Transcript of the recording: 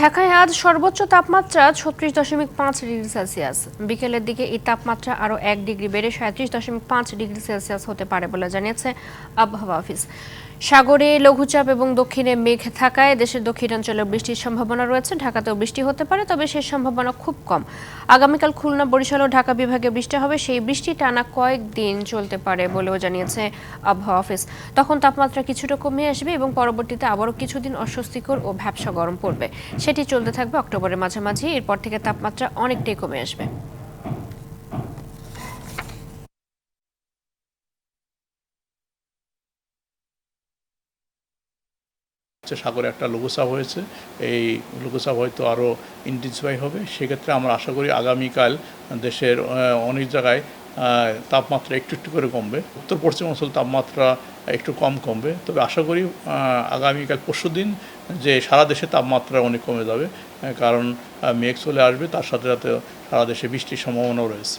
ঢাকায় আজ সর্বোচ্চ তাপমাত্রা ছত্রিশ দশমিক পাঁচ ডিগ্রি সেলসিয়াস। বিকেলের দিকে এই তাপমাত্রা আরও এক ডিগ্রি বেড়ে সাঁত্রিশ দশমিক পাঁচ ডিগ্রি সেলসিয়াস হতে পারে বলে জানিয়েছে আবহাওয়া অফিস। সাগরে লঘুচাপ এবং দক্ষিণে মেঘ থাকায় দেশের দক্ষিণাঞ্চলে বৃষ্টির সম্ভাবনা রয়েছে। ঢাকাতেও বৃষ্টি হতে পারে, তবে সে সম্ভাবনা খুব কম। আগামীকাল খুলনা, বরিশাল ও ঢাকা বিভাগে বৃষ্টি হবে। সেই বৃষ্টি টানা কয়েকদিন চলতে পারে বলেও জানিয়েছে আবহাওয়া অফিস। তখন তাপমাত্রা কিছুটা কমে আসবে এবং পরবর্তীতে আবারও কিছুদিন অস্বস্তিকর ও ভ্যাবসা গরম পড়বে। সেটি চলতে থাকবে অক্টোবরের মাঝামাঝি। এরপর থেকে তাপমাত্রা অনেকটাই কমে আসবে। সাগরে একটা লঘুচাপ হয়েছে, এই লঘুচাপ হয়তো আরও ইন্টেন্সিফাই হবে। সেক্ষেত্রে আমরা আশা করি আগামীকাল দেশের অনেক জায়গায় তাপমাত্রা একটু একটু করে কমবে। উত্তর পশ্চিম অঞ্চল তাপমাত্রা একটু কম কমবে। তবে আশা করি আগামীকাল পরশু দিন যে সারা দেশে তাপমাত্রা অনেক কমে যাবে কারণ মেঘ চলে আসবে, তার সাথে সাথে সারা দেশে বৃষ্টির সম্ভাবনাও রয়েছে।